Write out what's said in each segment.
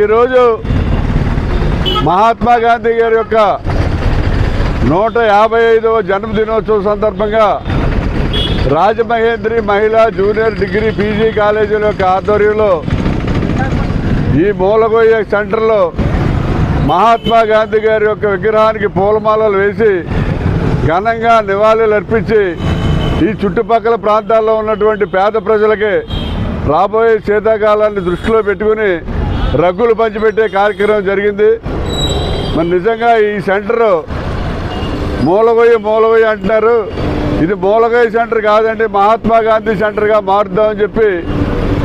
ఈరోజు మహాత్మా గాంధీ గారి యొక్క నూట యాభై ఐదవ జన్మదినోత్సవం సందర్భంగా రాజమహేంద్రి మహిళా జూనియర్ డిగ్రీ పీజీ కాలేజీల యొక్క ఆధ్వర్యంలో ఈ మూలగోయ సెంటర్లో మహాత్మా గాంధీ గారి యొక్క విగ్రహానికి పూలమాలలు వేసి ఘనంగా నివాళులు అర్పించి ఈ చుట్టుపక్కల ప్రాంతాల్లో ఉన్నటువంటి పేద ప్రజలకి రాబోయే శీతాకాలాన్ని దృష్టిలో పెట్టుకుని రగ్గులు పంచిపెట్టే కార్యక్రమం జరిగింది. మరి నిజంగా ఈ సెంటరు మూలగొయ్య మూలగొయ్య అంటున్నారు. ఇది మూలగొయ్య సెంటర్ కాదండి మహాత్మా గాంధీ సెంటర్గా మారుద్దామని చెప్పి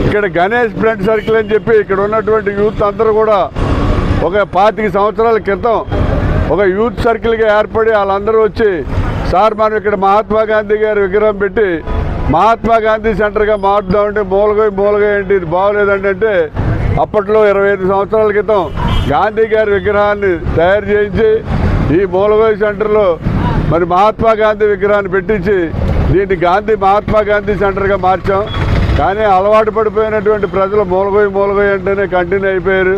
ఇక్కడ గణేష్ ఫ్రెండ్ సర్కిల్ అని చెప్పి ఇక్కడ ఉన్నటువంటి యూత్ అందరూ కూడా ఒక పాతిక సంవత్సరాల క్రితం ఒక యూత్ సర్కిల్గా ఏర్పడి వాళ్ళందరూ వచ్చి సార్ మనం ఇక్కడ మహాత్మా గాంధీ గారి విగ్రహం పెట్టి మహాత్మా గాంధీ సెంటర్గా మారుద్దామంటే మూలగొయ్య మూలగొయ్య ఏంటి ఇది బాగోలేదండి అంటే అప్పట్లో ఇరవై ఐదు సంవత్సరాల క్రితం గాంధీ గారి విగ్రహాన్ని తయారు చేయించి ఈ మూలగొయ్య సెంటర్లో మరి మహాత్మా గాంధీ విగ్రహాన్ని పెట్టించి దీన్ని గాంధీ మహాత్మా గాంధీ సెంటర్గా మార్చాం. కానీ అలవాటు పడిపోయినటువంటి ప్రజలు మూలగొయ్య మూలగొయ్య అంటేనే కంటిన్యూ అయిపోయారు.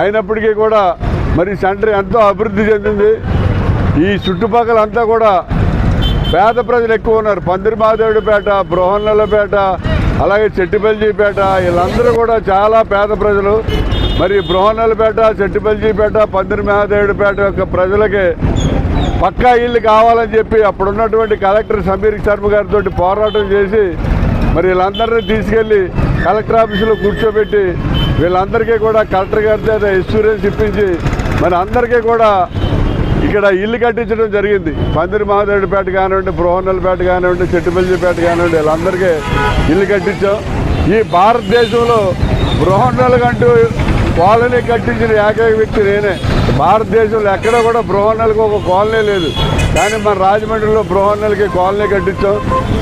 అయినప్పటికీ కూడా మరి సెంటర్ ఎంతో అభివృద్ధి చెందింది. ఈ చుట్టుపక్కల అంతా కూడా పేద ప్రజలు ఎక్కువ ఉన్నారు. పందిరి మాదేవుడిపేట బృహన్నలపేట అలాగే చెట్టిపల్లిపేట వీళ్ళందరూ కూడా చాలా పేద ప్రజలు. మరి బృహన్నలపేట చెట్టిపల్లిపేట పందిరిమహాదేవుడిపేట యొక్క ప్రజలకి పక్కా ఇల్లు కావాలని చెప్పి అప్పుడున్నటువంటి కలెక్టర్ సమీర్ శర్మ గారితో పోరాటం చేసి మరి వీళ్ళందరినీ తీసుకెళ్ళి కలెక్టర్ ఆఫీసులో కూర్చోబెట్టి వీళ్ళందరికీ కూడా కలెక్టర్ గారి చేత ఇన్సూరెన్స్ ఇప్పించి మరి అందరికీ కూడా ఇక్కడ ఇల్లు కట్టించడం జరిగింది. పందిరి మహాదేవుడిపేట కానివ్వండి బృహన్నలపేట కానివ్వండి చెట్టుపల్లిపేట కానివ్వండి వీళ్ళందరికీ ఇల్లు కట్టించాం. ఈ భారతదేశంలో బృహన్నలు కాలనీ కట్టించిన ఏకైక వ్యక్తి నేనే. భారతదేశంలో ఎక్కడ కూడా బృహన్నలకు ఒక కాలనీ లేదు. కానీ మన రాజమండ్రిలో బృహన్నలకి కాలనీ కట్టించాం.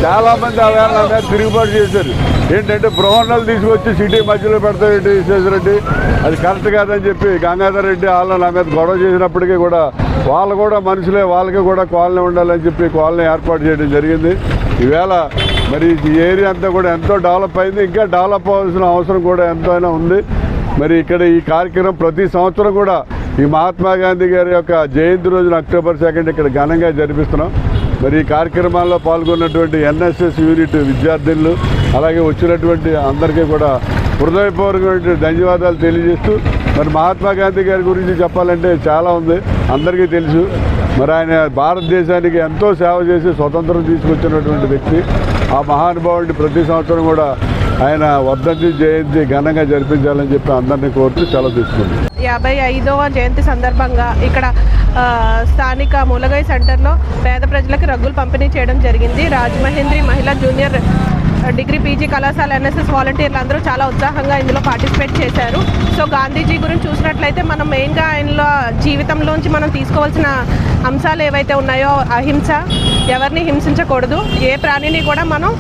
చాలామంది ఆవేళ మీద తిరుగుబాటు చేశారు. ఏంటంటే బృహన్నలు తీసుకొచ్చి సిటీ మధ్యలో పెడతారేంటి విశ్వేశ్వరరెడ్డి అది కరెక్ట్ కాదని చెప్పి గంగాధర్ రెడ్డి వాళ్ళు నా మీద గొడవ చేసినప్పటికీ కూడా వాళ్ళు కూడా మనుషులే వాళ్ళకి కూడా కాలనీ ఉండాలని చెప్పి కాలనీ ఏర్పాటు చేయడం జరిగింది. ఈవేళ మరి ఈ ఏరియా అంతా కూడా ఎంతో డెవలప్ అయింది. ఇంకా డెవలప్ అవ్వాల్సిన అవసరం కూడా ఎంతైనా ఉంది. మరి ఇక్కడ ఈ కార్యక్రమం ప్రతి సంవత్సరం కూడా ఈ మహాత్మా గాంధీ గారి యొక్క జయంతి రోజున అక్టోబర్ సెకండ్ ఇక్కడ ఘనంగా జరిపిస్తున్నాం. మరి ఈ కార్యక్రమాల్లో పాల్గొన్నటువంటి ఎన్ఎస్ఎస్ యూనిట్ విద్యార్థులు అలాగే వచ్చినటువంటి అందరికీ కూడా హృదయపూర్వకమైన ధన్యవాదాలు తెలియజేస్తూ మరి మహాత్మా గాంధీ గారి గురించి చెప్పాలంటే చాలా ఉంది అందరికీ తెలుసు. మరి ఆయన భారతదేశానికి ఎంతో సేవ చేసి స్వతంత్రం తీసుకొచ్చినటువంటి వ్యక్తి. ఆ మహానుభావుడిని ప్రతి సంవత్సరం కూడా ఆయన వర్ధంతి జయంతి ఘనంగా జరిపించాలని చెప్పి అందరినీ కోరుతూ సెలవు తీసుకుంది. యాభై ఐదవ జయంతి సందర్భంగా ఇక్కడ స్థానిక మూలగై సెంటర్లో పేద ప్రజలకు రగ్గులు పంపిణీ చేయడం జరిగింది. రాజమహేంద్రి మహిళా జూనియర్ డిగ్రీ పీజీ కళాశాల ఎన్ఎస్ఎస్ వాలంటీర్లు అందరూ చాలా ఉత్సాహంగా ఇందులో పార్టిసిపేట్ చేశారు. సో గాంధీజీ గురించి చూసినట్లయితే మనం మెయిన్గా ఆయనలో జీవితంలోంచి మనం తీసుకోవాల్సిన అంశాలు ఏవైతే ఉన్నాయో అహింస ఎవరిని హింసించకూడదు ఏ ప్రాణిని కూడా మనం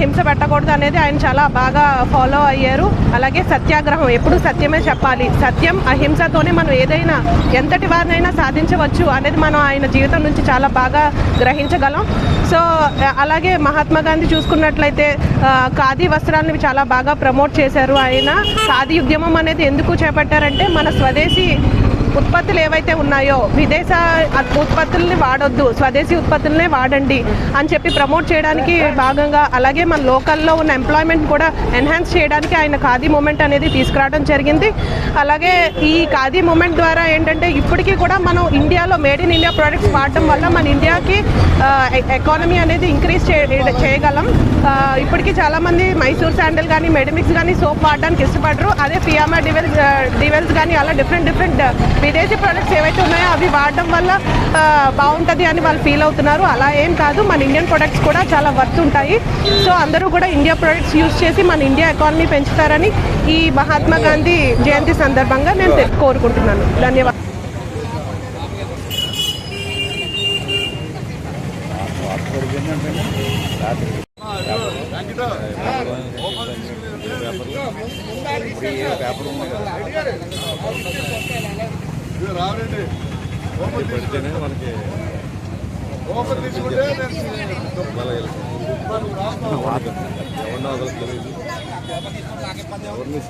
హింస పెట్టకూడదు అనేది ఆయన చాలా బాగా ఫాలో అయ్యారు. అలాగే సత్యాగ్రహం ఎప్పుడు సత్యమే చెప్పాలి. సత్యం అహింసతోనే మనం ఏదైనా ఎంతటి వారినైనా సాధించవచ్చు అనేది మనం ఆయన జీవితం నుంచి చాలా బాగా గ్రహించగలం. సో అలాగే మహాత్మా గాంధీ చూసుకున్నట్లయితే ఖాదీ వస్త్రాలను చాలా బాగా ప్రమోట్ చేశారు ఆయన. ఖాదీ ఉద్యమం అనేది ఎందుకు చేపట్టారంటే మన స్వదేశీ ఉత్పత్తులు ఏవైతే ఉన్నాయో విదేశ ఉత్పత్తుల్ని వాడొద్దు స్వదేశీ ఉత్పత్తులనే వాడండి అని చెప్పి ప్రమోట్ చేయడానికి భాగంగా అలాగే మన లోకల్లో ఉన్న ఎంప్లాయ్మెంట్ కూడా ఎన్హాన్స్ చేయడానికి ఆయన ఖాదీ మూమెంట్ అనేది తీసుకురావడం జరిగింది. అలాగే ఈ ఖాదీ మూమెంట్ ద్వారా ఏంటంటే ఇప్పటికీ కూడా మనం ఇండియాలో మేడ్ ఇన్ ఇండియా ప్రోడక్ట్స్ వాడటం వల్ల మన ఇండియాకి ఎకానమీ అనేది ఇంక్రీజ్ చేయగలం. ఇప్పటికీ చాలామంది మైసూర్ శాండల్ కానీ మెడిమిక్స్ కానీ సోప్ వాడడానికి ఇష్టపడరు. అదే ఫియామా డివెల్స్ డివెల్స్ కానీ అలా డిఫరెంట్ డిఫరెంట్ విదేశీ ప్రొడక్ట్స్ ఏవైతే ఉన్నాయో అవి వాడడం వల్ల బాగుంటుంది అని వాళ్ళు ఫీల్ అవుతున్నారు అలా ఏం కాదు మన ఇండియన్ ప్రొడక్ట్స్ కూడా చాలా వర్త్ ఉంటాయి సో అందరూ కూడా ఇండియా ప్రొడక్ట్స్ యూస్ చేసి మన ఇండియా ఎకానమీ పెంచుతారని ఈ మహాత్మా గాంధీ జయంతి సందర్భంగా నేను కోరుకుంటున్నాను ధన్యవాదాలు రావండి. పెడితేనే మనకి ఓపెన్ తీసుకుంటే ఎవరినో ఎవరిని